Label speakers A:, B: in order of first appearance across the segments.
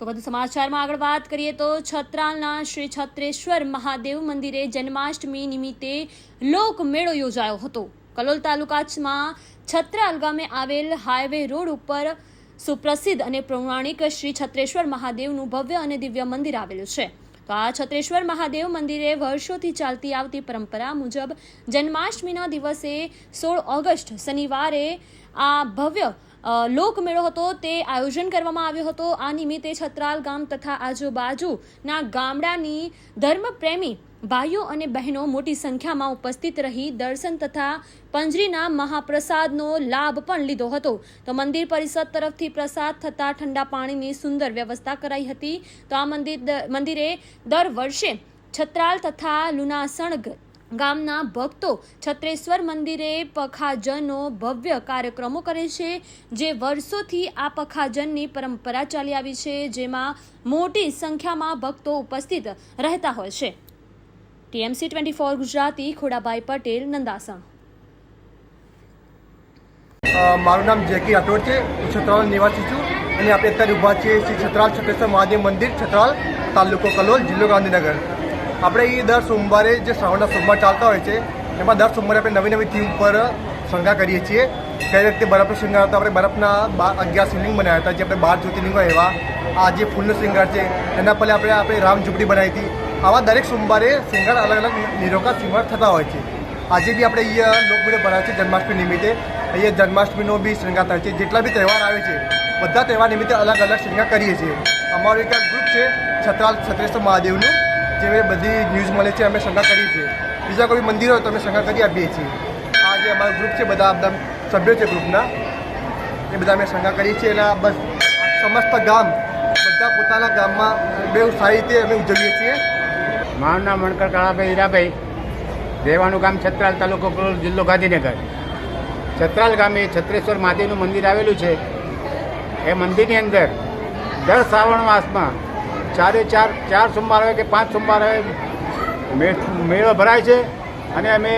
A: તો વધુ સમાચારમાં આગળ વાત કરીએ તો છત્રાલના શ્રી છત્રેશ્વર મહાદેવ મંદિરે જન્માષ્ટમી નિમિત્તે લોકમેળો યોજાયો હતો. કલોલ તાલુકામાં છત્રાલ ગામે આવેલ હાઈવે રોડ ઉપર સુપ્રસિદ્ધ અને પૌરાણિક શ્રી છત્રેશ્વર મહાદેવનું ભવ્ય અને દિવ્ય મંદિર આવેલું છે. તો આ છત્રેશ્વર મહાદેવ મંદિરે વર્ષોથી ચાલતી આવતી પરંપરા મુજબ જન્માષ્ટમીના દિવસે સોળ ઓગસ્ટ શનિવારે આ ભવ્ય લોકમેળો હતો, તે આયોજન કરવામાં આવ્યો હતો. આ નિમિત્તે છત્રાલ ગામ તથા આજુબાજુના ગામડાની ધર્મપ્રેમી ભાઈઓ અને બહેનો મોટી સંખ્યામાં ઉપસ્થિત રહી દર્શન તથા પંજરીના મહાપ્રસાદનો લાભ પણ લીધો હતો. તો મંદિર પરિષદ તરફથી પ્રસાદ થતા ઠંડા પાણીની સુંદર વ્યવસ્થા કરાઈ હતી. તો આ મંદિર મંદિરે દર વર્ષે છત્રાલ તથા લુનાસણ ગ- ગામના ભક્તો છત્રેશ્વર મંદિરે પખાજનો ભવ્ય કાર્યક્રમો કરે છે, જે વર્ષોથી આ પખાજનની પરંપરા ચાલી આવી છે, જેમાં મોટી સંખ્યામાં ભક્તો ઉપસ્થિત રહેતા હોય છે. TMC twenty four Gujarati, Khodabhai Patel, Nandasan.
B: મારું નામ જેકી રાઠોડ છે, હું છત્રાલ નિવાસી છું, અને આપણે અત્યારે ઊભા છીએ શ્રી છત્રાલ છત્રેશ્વર મહાદેવ મંદિર, છત્રાલ તાલુકો કલોલ, જિલ્લો ગાંધીનગર. આપણે એ દર સોમવારે જે શ્રાવણના સોમવાર ચાલતા હોય છે, એમાં દર સોમવારે આપણે નવી નવી થીમ પર શણગાર કરીએ છીએ. કઈ રીતે બરફનો શૃંગાર હતો આપણે બરફના બાર અગિયાર શિવલિંગ બનાવ્યા હતા, જે આપણે બાર જ્યોતિર્લિંગો એવા. આ જે ફૂલનો શૃંગાર છે, એના પહેલાં આપણે આપણે રામ ઝૂંપડી બનાવી હતી. આવા દરેક સોમવારે શૃંગાર અલગ અલગ નિરોગા શૃંગાર થતા હોય છે. આજે બી આપણે અહીંયા લોકમેળો બનાવે છે જન્માષ્ટમી નિમિત્તે. અહીંયા જન્માષ્ટમીનો બી શૃંગાર થાય છે. જેટલા બી તહેવાર આવે છે, બધા તહેવાર નિમિત્તે અલગ અલગ શૃંગાર કરીએ છીએ. અમારું એક ગ્રુપ છે, છત્રાલ છત્રેશ્વર મહાદેવનું. જે બધી ન્યૂઝ મળે છે, અમે શંકા કરીએ છીએ. બીજા કોઈ મંદિર હોય તો અમે શંકા કરી આપીએ છીએ. આ જે અમારું ગ્રુપ છે, બધા બધા સભ્યો છે ગ્રુપના એ બધા અમે શંકા કરીએ છીએ એના બસ સમસ્ત ગામ, બધા પોતાના ગામમાં બહુ સારી રીતે અમે ઉજવીએ છીએ.
C: મારું મણકર કાળાભાઈ હીરાભાઈ. રહેવાનું ગામ છત્રાલ તાલુકો જિલ્લો ગાંધીનગર. છત્રાલ ગામે છત્રેશ્વર મહાદેવનું મંદિર આવેલું છે. એ મંદિરની અંદર દર શ્રાવણ માસમાં ચારે ચાર ચાર સોમવાર હોય કે પાંચ સોમવાર આવે મેળો ભરાય છે. અને અમે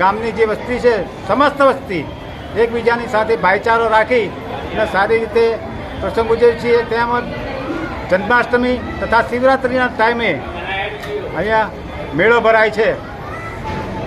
C: ગામની જે વસ્તી છે, સમસ્ત વસ્તી, એકબીજાની સાથે ભાઈચારો રાખી અને સારી રીતે પ્રસંગ ઉજવીએ છીએ. તેમજ જન્માષ્ટમી તથા શિવરાત્રિના ટાઈમે અહીંયા મેળો ભરાય છે.